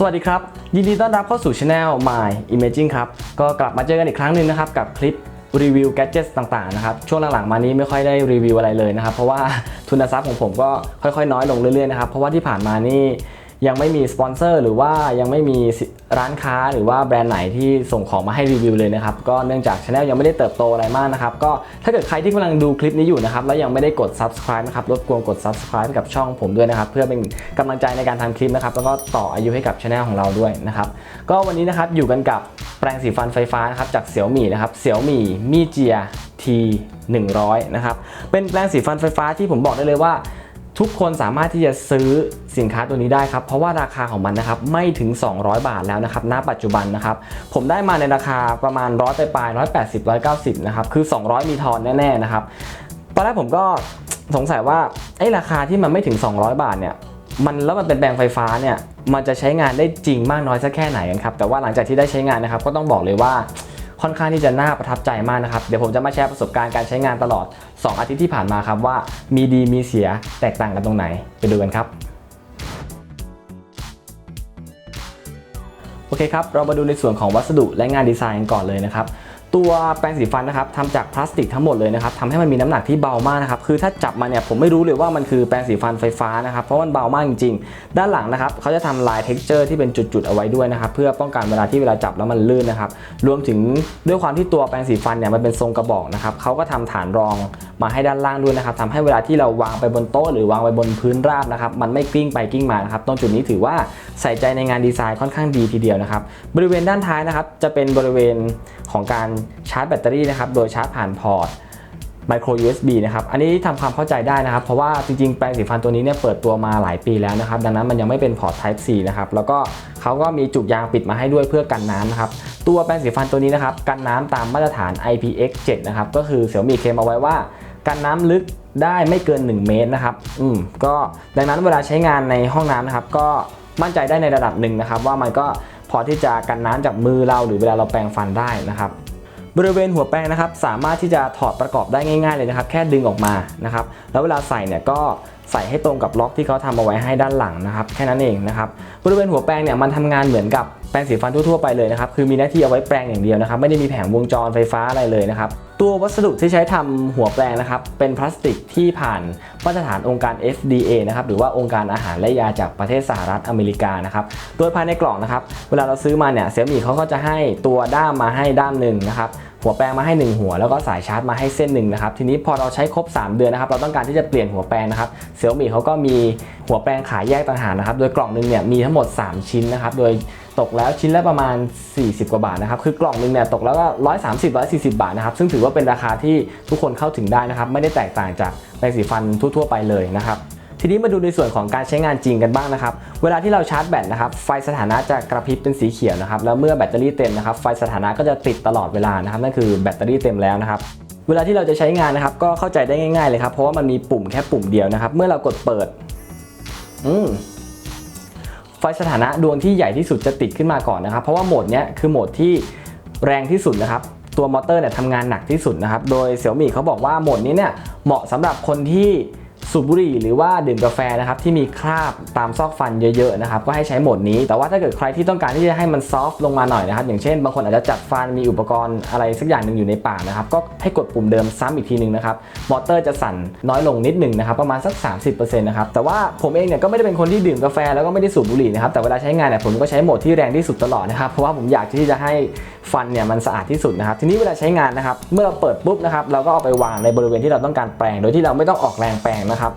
สวัสดีครับ ยินดีต้อนรับเข้าสู่ช anel My Imaging ครับ ก็กลับมาเจอกันอีกครั้งหนึ่งนะครับกับคลิปรีวิวแก d เจ็ตต่างๆนะครับช่วงหลังๆมานี้ไม่ค่อยได้รีวิวอะไรเลยนะครับ เพราะว่าทุนทรัพย์ของผมก็ค่อยๆ น้อยลงเรื่อยๆนะครับเพราะว่าที่ผ่านมานี่ ยังไม่มีสปอนเซอร์หรือว่ายังไม่มีร้านค้าหรือว่าแบรนด์ไหนที่ส่งของมาให้รีวิวเลยนะครับ ก็เนื่องจากช anel ยังไม่ได้เติบโตอะไรมากนะครับ ก็ถ้าเกิดใครที่กำลังดูคลิปนี้อยู่นะครับ แล้วยังไม่ได้กด subscribe นะครับรบกวนกด subscribe กับช่องผมด้วยนะครับ เพื่อเป็นกำลังใจในการทำคลิปนะครับ แล้วก็ต่ออายุให้กับช anel ของเราด้วยนะครับ ก็วันนี้นะครับอยู่กันกับแปรงสีฟันไฟฟ้านะครับจากเสี่ยวมี่นะครับเสี่ยวมี่มีเจีย T 100นะครับเป็นแปรงสีฟันไฟฟ้าที่ผมบอกได้เลยว่า ทุกคนสามารถที่จะซื้อสินค้าตัวนี้ได้ครับ เพราะว่าราคาของมันนะครับไม่ถึง 200 บาทแล้วนะครับณปัจจุบันนะครับ ผมได้มาในราคาประมาณร้อยปลายร้อยแปดสิบร้อยเก้าสิบนะครับ คือ 200 มีทอนแน่ๆนะครับ ตอนแรกผมก็สงสัยว่าไอ้ราคาที่มันไม่ถึง 200 บาทเนี่ยมันแล้วมันเป็นแปรงไฟฟ้าเนี่ยมันจะใช้งานได้จริงมากน้อยสักแค่ไหนกันครับแต่ว่าหลังจากที่ได้ใช้งานนะครับก็ต้องบอกเลยว่า ค่อนข้างที่จะน่าประทับใจมากนะครับ เดี๋ยวผมจะมาแชร์ประสบการณ์การใช้งานตลอด 2 อาทิตย์ที่ผ่านมาครับว่ามีดีมีเสียแตกต่างกันตรงไหนไปดูกันครับโอเคครับ เรามาดูในส่วนของวัสดุและงานดีไซน์กันก่อนเลยนะครับ ตัวแปรงสีฟันนะครับทำจากพลาสติกทั้งหมดเลยนะครับทำให้มันมีน้ำหนักที่เบามากนะครับคือถ้าจับมาเนี่ยผมไม่รู้เลยว่ามันคือแปรงสีฟันไฟฟ้านะครับเพราะมันเบามากจริง ๆ ด้านหลังนะครับเขาจะทำลายเท็กเจอร์ที่เป็นจุดๆเอาไว้ด้วยนะครับเพื่อป้องกันเวลาที่เวลาจับแล้วมันลื่นนะครับรวมถึงด้วยความที่ตัวแปรงสีฟันเนี่ยมันเป็นทรงกระบอกนะครับเขาก็ทำฐานรองมาให้ด้านล่างด้วยนะครับทำให้เวลาที่เราวางไปบนโต๊ะหรือวางไปบนพื้นราบนะครับมันไม่กลิ้งไปกลิ้งมานะครับตรงจุดนี้ถือว่าใส่ใจในงานดีไซน์ค่อนข้างดีทีเดียวนะครับบริเวณด้านท้ายนะครับจะเป็นบริเวณของการชาร์จแบตเตอรี่นะครับ โดยชาร์จผ่านพอร์ต micro USB นะครับ อันนี้ทำความเข้าใจได้นะครับ เพราะว่าจริงๆ แปรงสีฟันตัวนี้เนี่ยเปิดตัวมาหลายปีแล้วนะครับ ดังนั้นมันยังไม่เป็นพอร์ต Type C นะครับ แล้วก็เขาก็มีจุกยางปิดมาให้ด้วยเพื่อกันน้ำนะครับ ตัวแปรงสีฟันตัวนี้นะครับ กันน้ำตามมาตรฐาน IPX7 นะครับ ก็คือเสี่ยมี่เคลมเอาไว้ว่า กันน้ำลึกได้ไม่เกิน 1 เมตรนะครับ อืม ก็ดังนั้นเวลาใช้งานในห้องน้ำนะครับ ก็มั่นใจได้ในระดับหนึ่งนะครับ ว่ามันก็พอที่จะกันน้ำจากมือเราหรือเวลาเราแปรงฟันได้นะครับ บริเวณหัวแปรงนะครับ สามารถที่จะถอดประกอบได้ง่าย ๆ เลยนะครับ แค่ดึงออกมานะครับ แล้วเวลาใส่เนี่ยก็ใส่ให้ตรงกับล็อกที่เขาทำเอาไว้ให้ด้านหลังนะครับ แค่นั้นเองนะครับ บริเวณหัวแปรงเนี่ยมันทำงานเหมือนกับ แปรงสีฟันทั่วๆไปเลยนะครับคือมีหน้าที่เอาไว้แปรงอย่างเดียวนะครับไม่ได้มีแผงวงจรไฟฟ้าอะไรเลยนะครับตัววัสดุที่ใช้ทำหัวแปรงนะครับ เป็นพลาสติกที่ผ่านมาตรฐานองค์การ FDA นะครับ หรือว่าองค์การอาหารและยาจากประเทศสหรัฐอเมริกานะครับ โดยภายในกล่องนะครับ เวลาเราซื้อมาเนี่ยเซี่ยมี่เขาก็จะให้ตัวด้ามมาให้ด้ามหนึ่งนะครับหัวแปรงมาให้ 1 หัวแล้วก็สายชาร์จมาให้เส้นหนึ่งนะครับทีนี้พอเราใช้ครบ 3 เดือนนะครับเราต้องการที่จะเปลี่ยนหัวแปรงนะครับเซี่ยมี่เขาก็มีหัวแปรงขายแยกต่างหากนะครับโดยกล่องหนึงเนี่ยมีทั้งหมด 3 ชิ้นนะครับโดย ตกแล้วชิ้นละประมาณ 40 กว่าบาทนะครับคือกล่องหนึงเนี่ยตกแล้วก็130 140 บาทนะครับซึ่งถือว่าเป็นราคาที่ทุกคนเข้าถึงได้นะครับไม่ได้แตกต่างจากแปรงสีฟันทั่วๆไปเลยนะครับทีนี้มาดูในส่วนของการใช้งานจริงกันบ้างนะครับ เวลาที่เราชาร์จแบตนะครับ ไฟสถานะจะกระพริบเป็นสีเขียวนะครับ แล้วเมื่อแบตเตอรี่เต็มนะครับ ไฟสถานะก็จะติดตลอดเวลานะครับ นั่นคือแบตเตอรี่เต็มแล้วนะครับ เวลาที่เราจะใช้งานนะครับ ก็เข้าใจได้ง่าย ๆเลยครับ เพราะว่ามันมีปุ่มแค่ปุ่มเดียวนะครับ เมื่อเรากดเปิด อืม ไฟสถานะดวงที่ใหญ่ที่สุดจะติดขึ้นมาก่อนนะครับ เพราะว่าโหมดนี้คือโหมดที่แรงที่สุดนะครับ ตัวมอเตอร์เนี่ยทำงานหนักที่สุดนะครับ โดยเสี่ยมี่เขาบอกว่าโหมดนี้เนี่ยเหมาะสำหรับคนที่ สูบบุหรี่หรือว่าดื่มกาแฟนะครับที่มีคราบตามซอกฟันเยอะๆนะครับก็ให้ใช้โหมดนี้ แต่ว่าถ้าเกิดใครที่ต้องการที่จะให้มันซอฟต์ลงมาหน่อยนะครับอย่างเช่นบางคนอาจจะจัดฟันมีอุปกรณ์อะไรสักอย่างหนึ่งอยู่ในปากนะครับก็ให้กดปุ่มเดิมซ้ำอีกทีหนึ่งนะครับมอเตอร์จะสั่นน้อยลงนิดหนึ่งนะครับประมาณสัก 30%นะครับแต่ว่าผมเองเนี่ยก็ไม่ได้เป็นคนที่ดื่มกาแฟแล้วก็ไม่ได้สูบบุหรี่นะครับแต่เวลาใช้งานเนี่ยผมก็ใช้โหมดที่แรงที่สุดตลอดนะครับเพราะว่าผมอยากที่จะให้ฟันเนี่ยมันสะอาดที่สุดนะครับทีนี้เวลาใช้งานนะครับเมื่อเราเปิดปุ๊บนะครับเราก็เอาไปวางในบริเวณที่เราต้องการแปรงโดยที่เราไม่ต้องออกแรงแปรงนะครับ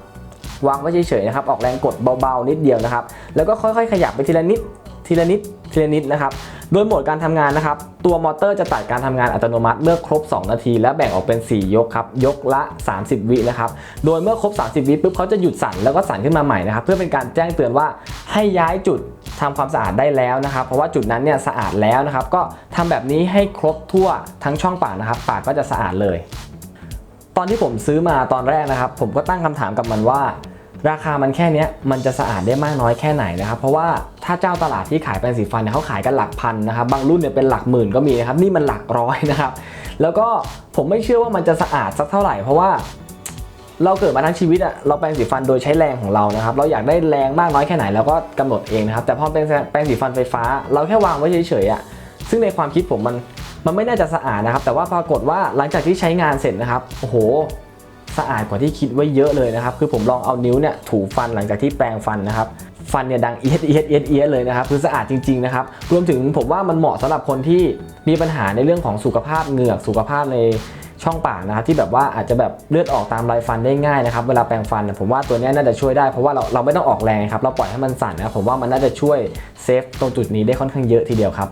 วางไว้เฉยๆนะครับออกแรงกดเบาๆนิดเดียวนะครับ แล้วก็ค่อยๆ ขยับไปทีละนิดทีละนิดทีละนิดนะครับ โดยโหมดการทำงานนะครับ ตัวมอเตอร์จะตัดการทำงานอัตโนมัติเมื่อครบ 2 นาที และแบ่งออกเป็น 4 ยกครับ ยกละ 30 วินะครับ โดยเมื่อครบ 30 วิปุ๊บเขาจะหยุดสั่นแล้วก็สั่นขึ้นมาใหม่นะครับ เพื่อเป็นการแจ้งเตือนว่าให้ย้ายจุดทำความสะอาดได้แล้วนะครับ เพราะว่าจุดนั้นเนี่ยสะอาดแล้วนะครับ ก็ทำแบบนี้ให้ครบทั่วทั้งช่องปากนะครับ ปากก็จะสะอาดเลย ตอนที่ผมซื้อมาตอนแรกนะครับ ผมก็ตั้งคำถามกับมันว่า ราคามันแค่นี้มันจะสะอาดได้มากน้อยแค่ไหนนะครับ เพราะว่าถ้าเจ้าตลาดที่ขายแปรงสีฟันเนี่ยเขาขายกันหลักพันนะครับ บางรุ่นเนี่ยเป็นหลักหมื่นก็มีนะครับ นี่มันหลักร้อยนะครับ แล้วก็ผมไม่เชื่อว่ามันจะสะอาดสักเท่าไหร่เพราะว่าเราเกิดมาทั้งชีวิตอะเราแปรงสีฟันโดยใช้แรงของเรานะครับ เราอยากได้แรงมากน้อยแค่ไหนเราก็กำหนดเองนะครับ แต่พอเป็นแปรงสีฟันไฟฟ้า เราแค่วางไว้เฉยๆอะซึ่งในความคิดผมมัน มันไม่น่าจะสะอาดนะครับ แต่ว่าปรากฏว่าหลังจากที่ใช้งานเสร็จนะครับโอ้โหสะอาดกว่าที่คิดไว้เยอะเลยนะครับ คือผมลองเอานิ้วเนี่ยถูฟันหลังจากที่แปรงฟันนะครับ ฟันเนี่ยดังเอียดเอียดเอียดเอียดเลยนะครับ คือสะอาดจริงๆนะครับ รวมถึงผมว่ามันเหมาะสำหรับคนที่มีปัญหาในเรื่องของสุขภาพเหงือกสุขภาพในช่องปากนะครับที่แบบว่าอาจจะแบบเลือดออกตามรายฟันได้ง่ายนะครับ เวลาแปรงฟันผมว่าตัวนี้น่าจะช่วยได้เพราะว่าเราเราไม่ต้องออกแรงครับ เราปล่อยให้มันสั่นนะผมว่ามันน่าจะช่วยเซฟตรงจุดนี้ได้ค่อนข้างเยอะทีเดียวครับ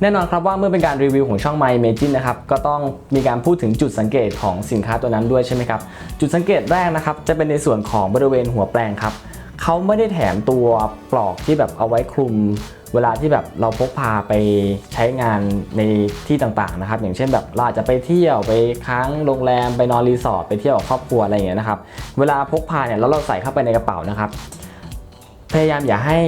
แน่นอนครับว่าเมื่อเป็นการรีวิวของช่อง My Imagine นะครับก็ต้องมีการพูดถึงจุดสังเกตของสินค้าตัวนั้นด้วยใช่ไหมครับ จุดสังเกตแรกนะครับจะเป็นในส่วนของบริเวณหัวแปรงครับเขาไม่ได้แถมตัวปลอกที่แบบเอาไว้คลุม เวลาที่แบบเราพกพาไปใช้งานในที่ต่างๆนะครับ อย่างเช่นแบบเราอาจจะไปเที่ยวไปค้างโรงแรมไปนอนรีสอร์ทไปเที่ยวกับครอบครัวอะไรอย่างเงี้ยนะครับ เวลาพกพาเนี่ยแล้วเราใส่เข้าไปในกระเป๋านะครับ พยายามอย่าให้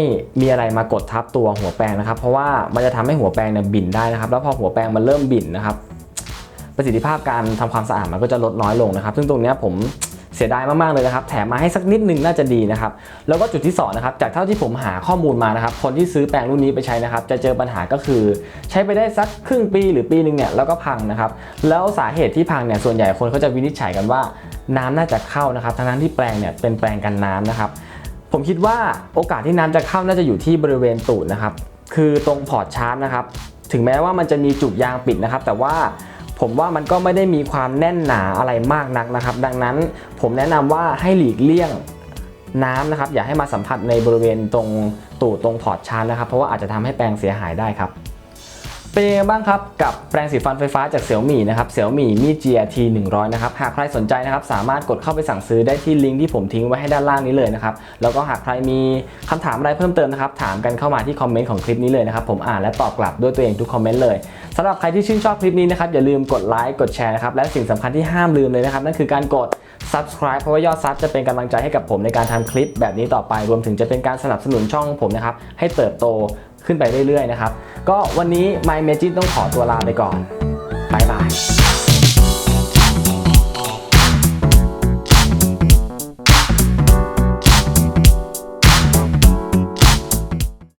มีอะไรมากดทับตัวหัวแปรงนะครับ เพราะว่ามันจะทำให้หัวแปรงเนี่ยบิ่นได้นะครับ แล้วพอหัวแปรงมันเริ่มบิ่นนะครับ ประสิทธิภาพการทำความสะอาดมันก็จะลดน้อยลงนะครับ ซึ่งตรงนี้ผมเสียดายมากๆเลยนะครับ แถมมาให้สักนิดนึงน่าจะดีนะครับ แล้วก็จุดที่สองนะครับ จากเท่าที่ผมหาข้อมูลมานะครับ คนที่ซื้อแปรงรุ่นนี้ไปใช้นะครับ จะเจอปัญหาก็คือ ใช้ไปได้สักครึ่งปีหรือปีหนึ่งเนี่ยแล้วก็พังนะครับ แล้วสาเหตุที่พังเนี่ยส่วนใหญ่คนเขาจะวินิจฉัยกันว่า น้ำน่าจะเข้านะครับ ทั้งๆที่แปรงเนี่ยเป็นแปรงกันน้ำนะครับ ผมคิดว่าโอกาสที่น้ำจะเข้าน่าจะอยู่ที่บริเวณตูดนะครับ คือตรงพอร์ตชาร์จนะครับ ถึงแม้ว่ามันจะมีจุกยางปิดนะครับ แต่ว่าผมว่ามันก็ไม่ได้มีความแน่นหนาอะไรมากนักนะครับ ดังนั้นผมแนะนำว่าให้หลีกเลี่ยงน้ำนะครับ อย่าให้มาสัมผัสในบริเวณตรงตูดตรงพอร์ตชาร์จนะครับ เพราะว่าอาจจะทำให้แปลงเสียหายได้ครับ เป็นยังไงบ้างครับ กับแปรงสีฟันไฟฟ้าจากเสี่ยวมี่นะครับเสี่ยวมี่มี GRT 100 นะครับ หากใครสนใจนะครับ สามารถกดเข้าไปสั่งซื้อได้ที่ลิงก์ที่ผมทิ้งไว้ให้ด้านล่างนี้เลยนะครับ แล้วก็หากใครมีคำถามอะไรเพิ่มเติมนะครับ ถามกันเข้ามาที่คอมเมนต์ของคลิปนี้เลยนะครับ ผมอ่านและตอบกลับด้วยตัวเองทุกคอมเมนต์เลยสำหรับใครที่ชื่นชอบคลิปนี้นะครับ อย่าลืมกดไลค์ กดแชร์นะครับ และสิ่งสำคัญที่ห้ามลืมเลยนะครับ นั่นคือการกด subscribe เพราะว่ายอดซับจะเป็นกำลังใจให้กับผมในการทำคลิปแบบนี้ต่อไป รวมถึงจะเป็นการสนับสนุนช่องผมนะครับให้เติบโต ขึ้นไปเรื่อยๆนะครับ ก็วันนี้ My Magic ต้องขอตัวลาไปก่อน